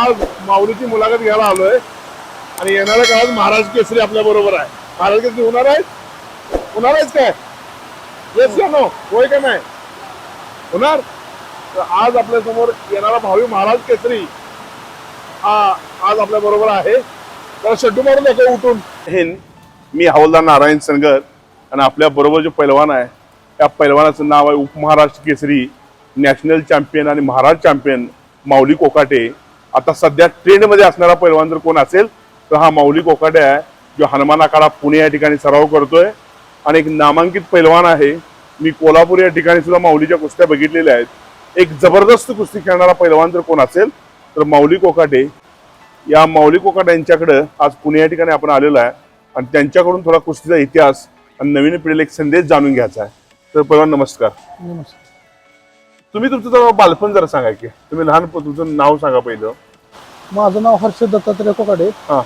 आज माऊलीची मुलाखत घ्यायला आलोय. आणि येणाऱ्या काळात महाराज केसरी आपल्या बरोबर आहे. महाराज केसरी होणार आहेत? होणार आहेच काय? येस नो होय का नाही? होणार? तर आज आपल्यासमोर येणारा भावी महाराज केसरी हा आज आपल्या बरोबर आहे. तर शड्डू मारून नका उठून. हिंद मी हवलदार नारायण सनगर आणि आपल्या बरोबर जो पैलवान आहे त्या पैलवानाचं नाव आहे उपमहाराष्ट्र केसरी नॅशनल चॅम्पियन आणि महाराज चॅम्पियन माऊली कोकाटे. आता सध्या ट्रेंडमध्ये असणारा पैलवान जर कोण असेल तर हा माऊली कोकाटे आहे जो हनुमान आखाडा पुणे या ठिकाणी सराव करतोय. आणि एक नामांकित पैलवान आहे. मी कोल्हापूर या ठिकाणी सुद्धा माऊलीच्या कुस्त्या बघितलेल्या आहेत. एक जबरदस्त कुस्ती खेळणारा पैलवान जर कोण असेल तर माऊली कोकाटे या माऊली कोकाटे यांच्याकडं आज पुणे या ठिकाणी आपण आलेलो आहे. आणि त्यांच्याकडून थोडा कुस्तीचा इतिहास आणि नवीन पिढीला एक संदेश जाणून घ्यायचा आहे. तर पैलवान नमस्कार. नमस्कार. तुम्ही तुमचं जरा बालपण जरा सांगा की. तुम्ही लहानपण तुमचं नाव सांगा पहिलं. माझं नाव हर्षद दत्तात्रय कोकाडे. हा.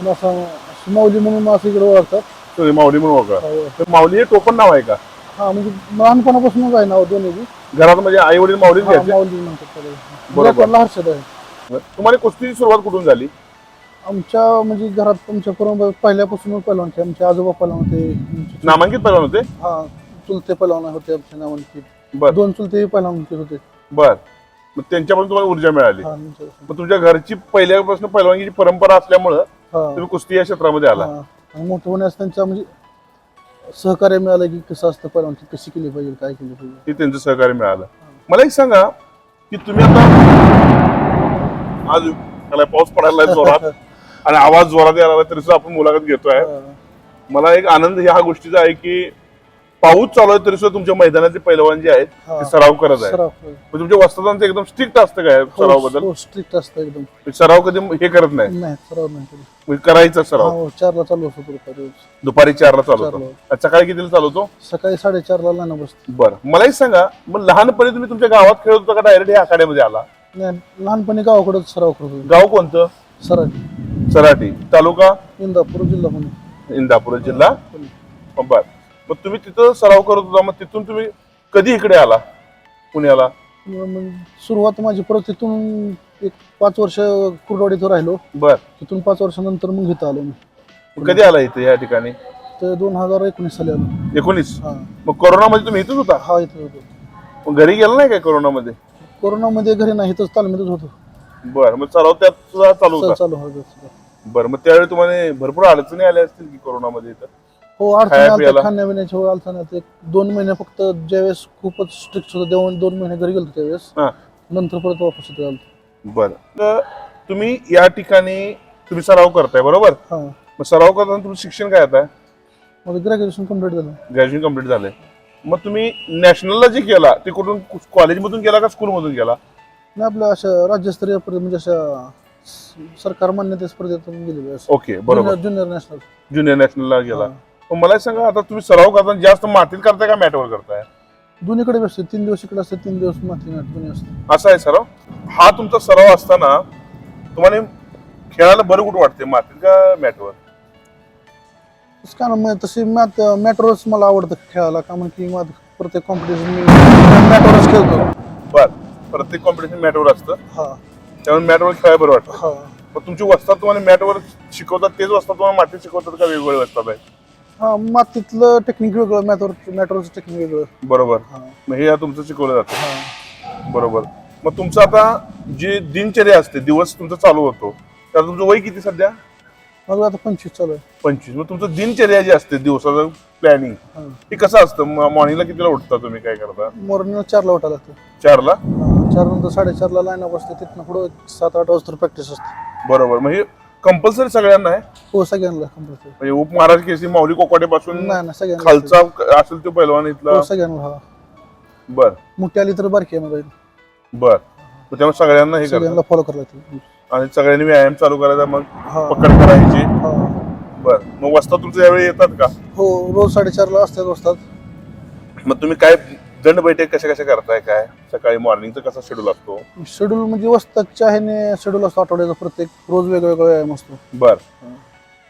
पण असं असं माऊली म्हणून असं इकडे ओळखतात. तुम्ही माऊली म्हणून ओळखा हो. तर माऊली हे टोपण नाव आहे का? हा म्हणजे लहानपणापासूनच आहे नाव दोन्ही बी. घरात म्हणजे आई वडील माऊलीच हा, घ्यायचे? माऊली म्हणतात त्याला. बरोबर. लेकरला हर्षद आहे. तुम्हाला कुस्तीची सुरुवात कुठून झाली? आमच्या म्हणजे घरात आमच्या परंपरा पहिल्यापासून पहिलवान होते. आमचे आजोबा पहिलवान होते. नामांकित पैलवान होते? हा चुलते पहिलवान होते आमच्या नावांचे बर. दोन चुलते पहिलवान होते. बर. मग त्यांच्यापासून तुम्हाला ऊर्जा मिळाली. हा मग तुमच्या घरची पहिल्यापासून पैलवानची परंपरा असल्यामुळं हा. तुम्ही कुस्ती या क्षेत्रामध्ये आला. हा. आणि मोठं होण्यास त्यांच्या म्हणजे सहकार्य मिळालं की कसं असतं पहिलवानची कशी केली पाहिजे काय केली पाहिजे? हे त्यांचं सहकार्य मिळालं. मला एक सांगा की तुम्ही आता आज मला पाऊस पडायला लागला जोरात आणि आवाज जोरात यायला लागला तरी सुद्धा आपण मुलाखत घेतोय. हा. मला एक आनंद ह्या गोष्टीचा आहे की पाऊस चालू आहे तरी सुद्धा तुमच्या मैदानाचे पैलवान जे आहेत हा. ते सराव करत आहे तुमच्या वस्तादांचं एकदम स्ट्रिक्ट असतं काय सरावबद्दल स्ट्रिक्ट असतं एकदम. सराव कधी हे करत नाही? नाही सराव नाही. म्हणजे करायचा सराव? हो चारला चालू असतो दुपारी. दुपारी चारला चालू होतो. सकाळी कितीला चालू होतो? सकाळी साडेचारला लाईन बसते. बरं. मला एक सांगा मग लहानपणी तुम्ही तुमच्या गावात खेळत होता का डायरेक्ट या आखाड्यामध्ये आला? नाही लहानपणी गावाकडे सराव करत गाव कोणतं? सराठी. सराटी तालुका? इंदापूर जिल्हा पुणे. इंदापूर जिल्हा? बर. मग तुम्ही तिथं सराव करत होता मग तिथून तुम्ही कधी इकडे आला? पुण्याला? मग- सुरुवात माझी परत तिथून एक पाच वर्ष कुरवाडीत राहिलो. बर. तिथून पाच वर्षानंतर मग इथं आलो मी. मग कधी आला इथे या ठिकाणी? तर दोन हजार एकोणीस साली आलो. एकोणीस? हा. मग कोरोनामध्ये तुम्ही इथंच होता? हा इथं होतो. मग घरी गेला नाही काय कोरोनामध्ये? कोरोनामध्ये घरी नाही इथंच तालमीतच होतो. बर मग सराव त्यात सुद्धा चालू होता? चालू होतं बरं मग त्यावेळी तुम्हाला भरपूर अडचणी आल्या असतील की कोरोनामध्ये इथं? हो अडचणी खाया पियाला? हो अडचणी. एक दोन महिने फक्त ज्यावेळेस खूपच स्ट्रिक्ट होतं तेव्हा दोन महिने घरी गेलो त्यावेळेस. हा. नंतर परत वापस इथे आलो. बरं. तर तुम्ही या ठिकाणी तुम्ही सराव करताय बरोबर? हा. मग सराव करताना तुमचं शिक्षण काय आता? माझं ग्रॅज्युएशन कंप्लीट झालं. ग्रॅज्युएशन कंप्लीट झालंय मग तुम्ही नॅशनलला जे केला ते कुठून कॉलेजमधून केला का स्कूलमधून केला? नाही आपल्या अशा राज्यस्तरीय म्हणजे अशा स- सरकार मान्यते स्पर्धेतून गेलेलो ओके बरोबर. ज्युनियर नॅशनल ज्युनियर नॅशनलला गेला. मग मला सांगा आता तुम्ही सराव करताना जास्त मातीत करताय का मॅटवर करताय? दोन्हीकडे असते तीन दिवस इकडे असते तीन दिवस माथी नाट दोन्ही असते. असा आहे सराव? हा तुमचा सराव असताना तुम्हाला खेळायला बरं कुठं वाटते मातीत का मॅटवर? तसं काय ना मग तशी मॅथ मॅटवरच मला आवडतं खेळायला का म्हणजे की माझं प्रत्येक कॉम्पिटिशन मी मॅटवरच खेळतो. बर प्रत्येक कॉम्पिटिशन मॅटवर असतं. हा. त्यामुळे मॅटवर खेळायला बरं वाटतं. हा. मग तुमची वस्तात तुम्हाला मॅटवर शिकवतात तेच वस्तात तुम्हाला मातीत शिकवतात का वेगवेगळे वस्तात आहे हा मातीतलं टेक्निक वेगळं मॅथवर मॅटवरचं टेक्निक वेगळं. बरोबर. हा. मग हे तुमचं शिकवलं जातं. हा. बरोबर. मग तुमचं आता जे दिनचर्या असते दिवस तुमचा चालू होतो तर तुमचं वय किती सध्या? माझं आता पंचवीस चालू आहे. पंचवीस. मग तुमचं दिनचर्या जी असते दिवसाचं प्लॅनिंग हा. हे कसं असतं? मॉर्निंगला कितीला उठता तुम्ही? काय करता? मॉर्निंग चारला उठायला लागतं. चारला? हा, चार नंतर साडेचारला लाईन असते तिथनं पुढं सात आठ वाजता प्रॅक्टिस असते. बरोबर. मग हे कंपल्सरी सगळ्यांना आहे? हो सगळ्यांना कंपल्सरी म्हणजे उपमहाराज केसी माऊली कोकाटे पासून नाही ना सगळ्यांना. खालचा असेल तो पहिलवान इथला? हो सगळ्यांना हा. बर. मोठी आली तर बारकी आहे मोबाईल बर. मग त्यामुळे सगळ्यांना हे करतात. सगळ्यांना फॉलो करायला आणि सगळ्यांनी व्यायाम चालू करायचा मग हा. पकड करायची. हा. बर. मग वस्ता तुमच्या यावेळी येतात का? हो रोज साडेचारला असतात वाजतात मग तुम्ही काय दंड बैठक कशा कशा करताय काय? सकाळी मॉर्निंगचा कसा शेड्यूल असतो? शेड्यूल म्हणजे वस्ताच्या ह्याने शेड्यूल असतो आठवड्याचा प्रत्येक. रोज वेगवेगळा व्यायाम असतो. बर.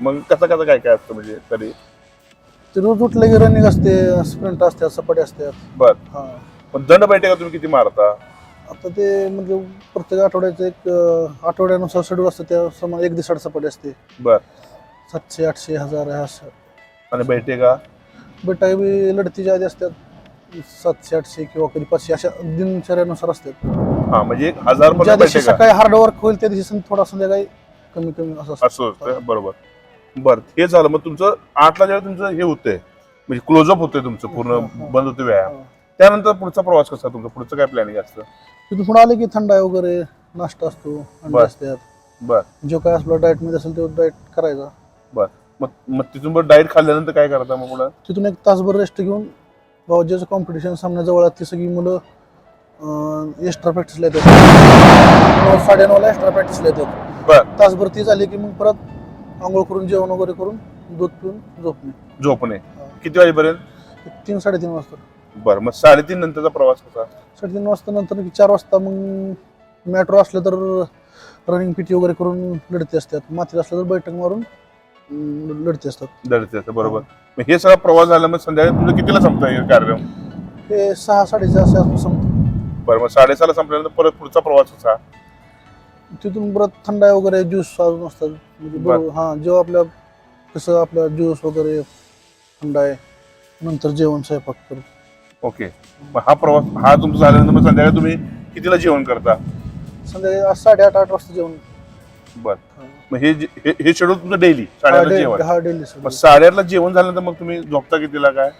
मग कसं कसं काय काय असतं म्हणजे तरी? ते रोज उठले की रनिंग असते स्प्रिंट असते सपाटी असतात बर. हा. मग दंड बैठका तुम्ही किती मारता? आता ते म्हणजे प्रत्येक आठवड्याचं एक अं, आठवड्यानुसार शेड्यूल असतं त्या समान एक दिवसाड सपाटी असते. बर. सातशे आठशे हजार आहे असं आणि बैठे का? बेटा बी लढतीच्या आधी असतात सातशे आठशे किंवा कधी पाचशे अशा दिनचर्यानुसार असतात. हा म्हणजे एक हजार ज्या पर्यंत दिवशी बैठे का? सकाळी हार्ड वर्क होईल त्या दिवशी सं- थोडा संध्याकाळी कमी कमी असं असतं. असं असतं बरोबर. बर हे झालं. मग तुमचं आठला जेव्हा तुमचं हे होतंय म्हणजे क्लोजअप होतंय तुमचं पूर्ण हा, हा. बंद होते व्यायाम. हा. त्यानंतर पुढचा प्रवास कसा तुमचा? पुढचं काय प्लॅनिंग असतं तिथून पुढे आले की थंडाई वगैरे नाश्ता असतो अंडे बर. असतात. बर. जो काय असलं डाएटमध्ये असेल तो डाएट करायचा. बर. मग मग तिथून बरं डाएट खाल्ल्यानंतर काय करता मग पुढं? तिथून एक तासभर रेस्ट घेऊन भाऊजीचं कॉम्पिटिशन सामन्याजवळ आहे ती सगळी मुलं एक्स्ट्रा प्रॅक्टिसला येतात. नऊ साडेनऊला एक्स्ट्रा प्रॅक्टिसला येतात. बर. तासभर ती झाली की मग परत आंघोळ करून जेवण वगैरे करून दूध पिऊन झोपणे. झोपणे. किती वाजेपर्यंत? तीन साडेतीन वाजता. बरं मग साडेतीन नंतरचा प्रवास कसा? साडेतीन वाजता नंतर की चार वाजता मग मेट्रो असलं तर रनिंग पिटी वगैरे करून लढते असतात. मातीत असलं तर बैठक मारून अं, लढते असतात. दडते असं बरोबर. मग हे सगळा प्रवास झाला मग संध्याकाळी तुझं कितीला संपतं हे कार्यक्रम? हे सहा साडेसहा असे संपतं. बरं मग साडेसहाला संपल्यानंतर परत पुढचा प्रवास कसा? तिथून परत थंडाई वगैरे ज्यूस अजून असतात. म्हणजे बर. बरोबर हा जेव्हा आपल्या कसं आपल्या ज्यूस वगैरे थंडाई नंतर जेवण स्वयंपाक करू ओके. मग हा प्रवास हा तुमचा झाल्यानंतर मग संध्याकाळी तुम्ही कितीला जेवण करता? संध्याकाळी आज साडेआठ आठ वाजता जेवण. बर. मग हे जे- हे हे शेड्यूल तुमचं डेली साडेआठला जेवण. हा डेली मग साडेआठला जेवण झाल्यानंतर मग तुम्ही झोपता कितीला काय?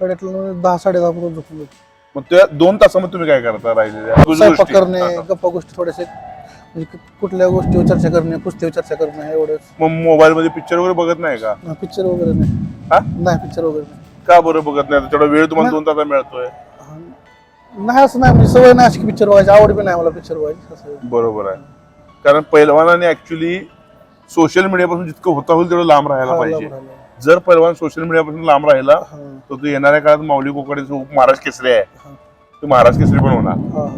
साडेआठला दहा साडे दहा पर्यंत झोपून जातो. मग त्या दोन तासामध्ये तुम्ही काय करता राहिलेल्या? स्वयंपाक करणे हा, हा. गप्पा गोष्टी थोडेसे म्हणजे कु- कुठल्या गोष्टीवर चर्चा करणे कुस्तीवर चर्चा करणे एवढंच. मग मोबाईल मध्ये पिक्चर वगैरे बघत नाही का? पिक्चर वगैरे नाही. हा? नाही पिक्चर वगैरे नाही. का बरं बघत नाही? तेवढा वेळ तुम्हाला दोन तासा मिळतोय. नाही असं नाही म्हणजे सवय नाही अशी पिक्चर बघायची. आवड बी नाही मला पिक्चर बघायची असं. बरोबर आहे. कारण पैलवानाने ऍक्च्युली सोशल मीडियापासून जितकं होता होईल तेवढं लांब राहायला पाहिजे. जर पैलवान सोशल मीडियापासून लांब राहिला तर तो येणाऱ्या काळात माऊली कोकडे जो महाराज केसरी आहे. तो महाराज केसरी पण होणार.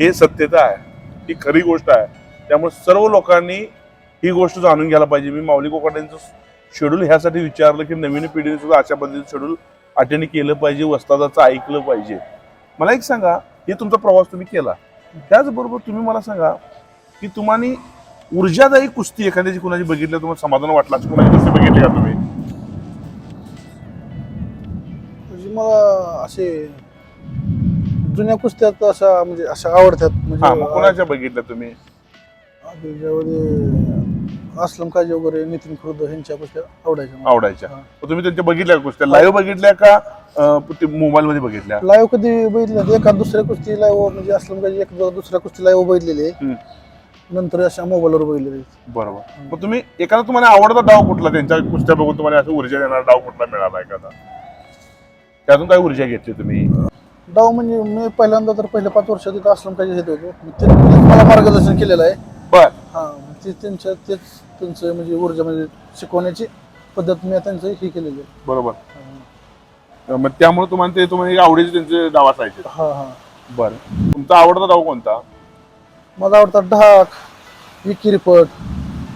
हे सत्यता आहे. ही खरी गोष्ट आहे. त्यामुळे सर्व लोकांनी ही गोष्ट जाणून घ्यायला पाहिजे. मी माऊली कोकाट्यांचं शेड्यूल ह्यासाठी विचारलं की नवीन पिढीने सुद्धा अशा पद्धतीचं शेड्यूल अटेंड केलं पाहिजे वस्तादाचं ऐकलं पाहिजे. मला एक सांगा हे तुमचा प्रवास तुम्ही केला. त्याचबरोबर तुम्ही मला सांगा की तुम्हाला ऊर्जादायी कुस्ती एखाद्याची कुणाची बघितलं तुम्हाला समाधान वाटलं कुणाची कुस्ती बघितली का तुम्ही? म्हणजे मला असे जुन्या कुस्त्यात अशा म्हणजे अशा आवडतात. म्हणजे कुणाच्या बघितल्या तुम्ही? त्याच्यामध्ये असलम काजी वगैरे नितीन खुर्द यांच्या कुस्त्या आवडायच्या मला. आवडायच्या. हा. मग तुम्ही त्यांच्या बघितल्या का कुस्त्या? लाईव्ह बघितल्या का मोबाईल मध्ये बघितल्या? लाईव्ह कधी बघितलं एका दुसऱ्या कुस्ती लाईव्ह म्हणजे असलम काजी एक दुसऱ्या कुस्ती लाईव्ह बघितलेली आहे. हम्म. नंतर अशा मोबाईलवर बघितलेली. बरोबर. मग तुम्ही एखादा तुम्हाला आवडता डाव कुठला? त्यांच्या कुस्त्या बघून तुम्हाला असं ऊर्जा देणारा डाव कुठला मिळाला एखादा? त्यातून काय ऊर्जा घेतली तुम्ही? डाव म्हणजे मी पहिल्यांदा तर पहिल्या पाच वर्षात तिथं असलम काजी येत होतो. मग त्यांनी मला मार्गदर्शन केलेलं आहे. बर. हा मग ते त्यांच्या तेच त्यांचं म्हणजे ऊर्जा म्हणजे शिकवण्याची पद्धत मी त्यांचं हे केलेली आहे. बरोबर. मग त्यामुळे तुम्हाला ते तुम्हाला एक आवडीचे त्यांचे डाव असायचे. हा हा. बर. तुमचा आवडता डाव कोणता? माझा आवडता ढाक विकी रिपट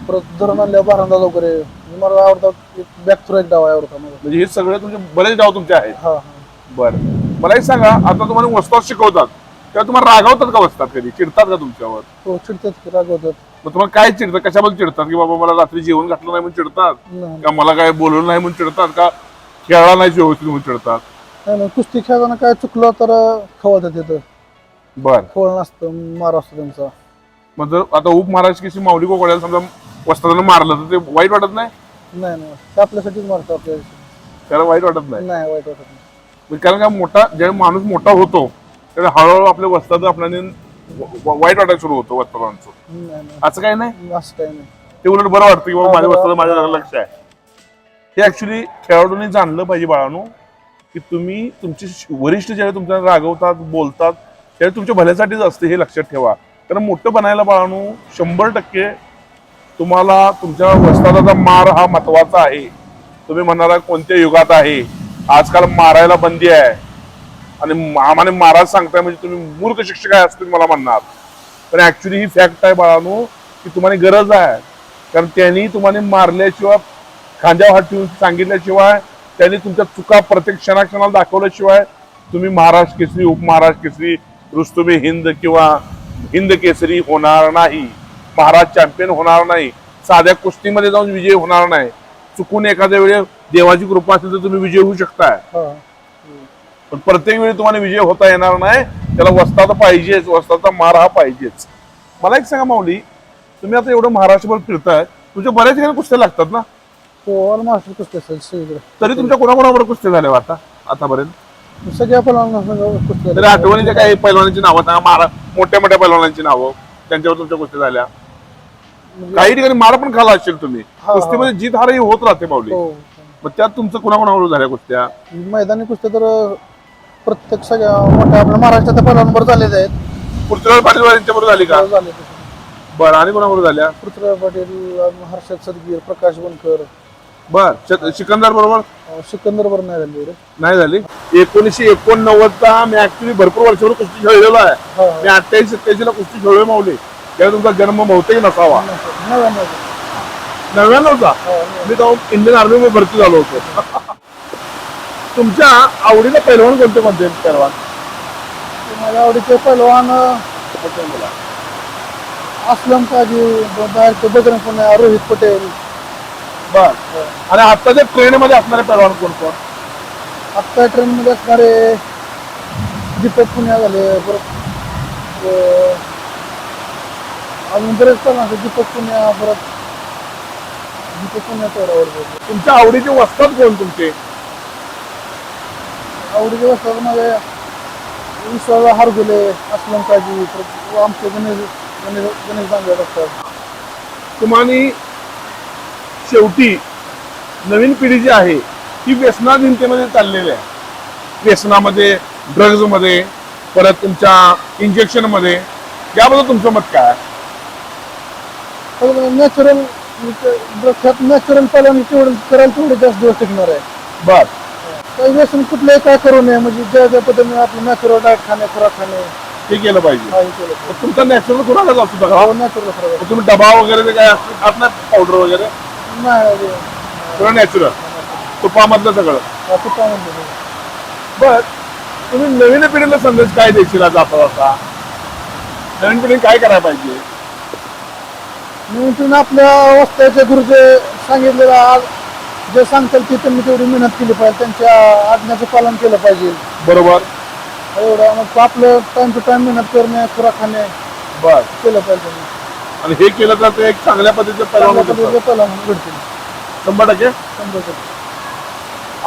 परत धरण आणल्या बारांदा वगैरे मला आवडता एक बॅक थ्रो एक डाव आवडता माझा. म्हणजे हे सगळे तुमचे बरेच डाव तुमचे आहेत. हा हा. बर. मला एक सांगा आता तुम्हाला वस्तात शिकवतात. तेव्हा तुम्हाला रागावतात का वसतात कधी? चिडतात का तुमच्यावर? हो चिडतात रागवतात. मग तुम्हाला काय चिडतं? कशाबद्दल चिडतात? की बाबा मला रात्री जेवण घातलं नाही म्हणून चिडतात? नाही. का मला काय बोलवलं नाही म्हणून चिडतात? का खेळला नाही व्यवस्थित म्हणून चिडतात? नाही, नाही कुस्ती खेळताना काय चुकलं तर खवळतात तिथं. बर. खवळ नसतं मार असतो त्यांचा. मग जर आता उप महाराज किसी माऊली कोकड्याला समजा वस्तादानं मारलं तर ते वाईट वाटत नाही? नाही नाही ते आपल्यासाठीच मारतो आपल्या त्याला वाईट वाटत नाही? नाही वाईट वाटत नाही. म्हणजे कारण का मोठा ज्यावेळी माणूस मोठा होतो त्यावेळी हळूहळू आपल्या वस्ताद आपल्याने वाईट वाटायला सुरू होतो वस्तादांचं. असं काही नाही? असं काही नाही. ते उलट बरं वाटतं की बाबा माझ्या वस्ताद माझ्या लक्ष आहे. हे ऍक्च्युली खेळाडूंनी जाणलं पाहिजे बाळानो की तुम्ही तुमचे वरिष्ठ ज्यावेळी तुमच्या रागवतात बोलतात त्यावेळी तुमच्या भल्यासाठीच असते हे लक्षात ठेवा. कारण मोठं बनायला बाळानो शंभर टक्के तुम्हाला तुमच्या वस्तादाचा मार हा महत्त्वाचा आहे. तुम्ही म्हणाला कोणत्या युगात आहे? आजकाल मारायला बंदी आहे. आणि आम्हाला महाराज सांगताय म्हणजे तुम्ही मूर्ख शिक्षक आहे असं तुम्ही मला म्हणणार. पण ऍक्च्युली ही फॅक्ट आहे बाळानो की तुम्हाला गरज आहे. कारण त्यांनी तुम्हाला मारल्याशिवाय खांद्यावर हात ठेवून सांगितल्याशिवाय त्यांनी तुमच्या चुका प्रत्येक क्षणाक्षणाला दाखवल्याशिवाय तुम्ही महाराष्ट्र केसरी उपमहाराष्ट्र केसरी रुस्तुबी हिंद किंवा हिंद केसरी होणार नाही. महाराज चॅम्पियन होणार नाही. साध्या कुस्तीमध्ये जाऊन विजय होणार नाही. चुकून एखाद्या वेळेस देवाची कृपा असेल तर तुम्ही विजय होऊ शकताय. पण प्रत्येक वेळी तुम्हाला विजय होता येणार नाही त्याला वस्ताचा पाहिजेच वस्ताचा मार हा पाहिजेच. मला एक सांगा माऊली तुम्ही आता एवढं महाराष्ट्रभर फिरताय तुमच्या बऱ्याच ठिकाणी कुस्त्या लागतात ना? तो ऑल मास्टर कुस्ती असेल सगळीकडे. तरी तुमच्या कोणाकोणाबरोबर कुस्त्या झाल्या हो आता आतापर्यंत? सगळ्या तरी आठवणीच्या काही पैलवानांची नावं सांगा महारा मोठ्या मोठ्या पैलवानांची नावं त्यांच्यावर तुमच्या कुस्त्या झाल्या. काही ठिकाणी मार पण खाला असेल तुम्ही. हा. कुस्तीमध्ये जीत हार ही होत राहते माऊली. हो. मग त्यात तुमचं कोणाकोणाबरोबर झाल्या कुस्त्या? मैदानी कुस्त्या तर प्रत्येक सगळ्या मोठ्या आपल्या महाराष्ट्राच्या पलांवर झालेले आहेत. पृथ्वीराज पाटील यांच्या बरोबर झाली का? झाले. बरं आणि कोणाबरोबर झाल्या? पृथ्वीराज पाटील हर्षद सदगीर प्रकाश बनकर बर श- सिकंदर बरोबर? अं, सिकंदर बरं नाही झाले रे. नाही झाली? एकोणीसशे एकोणनव्वदचा मी ऍक्च्युली भरपूर वर्षावर कुस्ती खेळलेलो आहे. हा मी अठ्ठावीस सत्याऐंशी ला कुस्ती खेळलोय माऊली. त्यावेळी तुमचा जन्म बहुतेक नसावा. नव्याण्णव नव्याण्णवचा? हो, मी जाऊन इंडियन आर्मी मध्ये भरती झालो होतो. तुमच्या आवडीला पैलवान कोणते कोणते आहेत पैलवान? माझ्या आवडीचे पहिलवान असलम काजी बाहेरचे बजरंग पुणे रोहित पटेल. बर. आणि आत्ताच्या ट्रेन मध्ये असणारे पैलवान कोण कोण? आत्ता ट्रेन मध्ये असणारे दीपक पुण्या झाले परत अं, अजून बरेच आहेत. दीपक पुण्या परत दीपक पुण्या तेवढा आवडतो तुमच्या आवडीचे वस्तात कोण तुमचे? आवडीचे वस्तात माझे विश्वास हारगुले असलम काजी आमचे गणेश गणेश गणेश बांगडे असतात. तुम्हाला शेवटी नवीन पिढी जी आहे ती व्यसनाधीनतेमध्ये चाललेली आहे. व्यसनामध्ये ड्रग्जमध्ये परत तुमच्या इंजेक्शनमध्ये याबद्दल तुमचं मत काय? नॅचरल नॅचरल तेवढं करायला तेवढे जास्त दिवस टिकणार आहे. बर. व्यसन कुठलंही काय करू नये म्हणजे ज्या ज्या पद्धतीने आपलं नॅचरल डाएट खाणे खुराक खाणे ते केलं पाहिजे. काही केलं मग तुमचा नॅचरल कुणालाच असतो पाहिजे नॅचरल मग तुम्ही डबा वगैरे ते काय असतं खात नाही पावडर वगैरे? नाही सगळं नॅचरल तुपामधलं सगळं. हा, तुपामधलं. बर तुम्ही नवीन पिढीला संदेश काय देशील आज आता आता नवीन पिढी काय करायला पाहिजे? म्हणून आपल्या वस्त्याचे गुरु जे सांगितलेलं आज जे सांगतील ते त्यांनी तेवढी मेहनत केली पाहिजे त्यांच्या आज्ञाचं पालन केलं पाहिजे. बरोबर. एवढं मग आपलं टाइम टू टाइम मेहनत करणे खुराक खाणे बर. केलं पाहिजे. आणि हे केलं तर ते एक चांगल्या पद्धतीचं चांगल्या परिणाम होतो. पद्धतीचं पालन घडतील. शंभर टक्के? टक्के.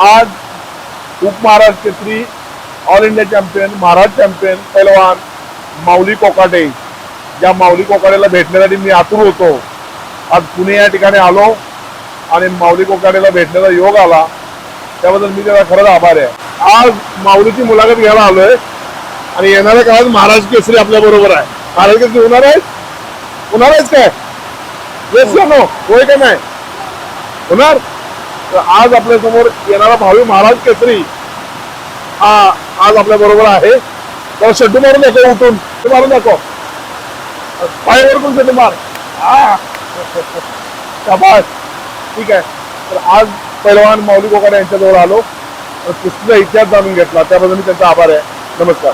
आज उपमहाराष्ट्र केसरी ऑल इंडिया चॅम्पियन महाराज चॅम्पियन पैलवान माऊली कोकाटे. ज्या माऊली कोकाटेला भेटण्यासाठी मी आतुर होतो. आज पुणे या ठिकाणी आलो. आणि माऊली कोकाडेला भेटण्याचा योग आला त्याबद्दल मी त्याला खरंच आभार आहे. आज माऊलीची मुलाखत घ्यायला आलोय आणि येणाऱ्या काळात महाराज केसरी आपल्या बरोबर आहे. महाराज केसरी होणार आहे होणार आहेच काय? येस नो होय का नाही? होणार? तर आज आपल्यासमोर येणारा भावी महाराज केसरी हा आज आपल्या बरोबर आहे. तर शेड्डू मारून दाखव उठून. ते मारून दाखव. पायावर पण शेड्डू मार. हा. ठीक आहे. तर आज पैलवान माऊली कोकाडे यांच्याजवळ आलो. तर कुस्तीचा इतिहास जाणून घेतला. त्याबद्दल मी त्यांचा आभार आहे. नमस्कार.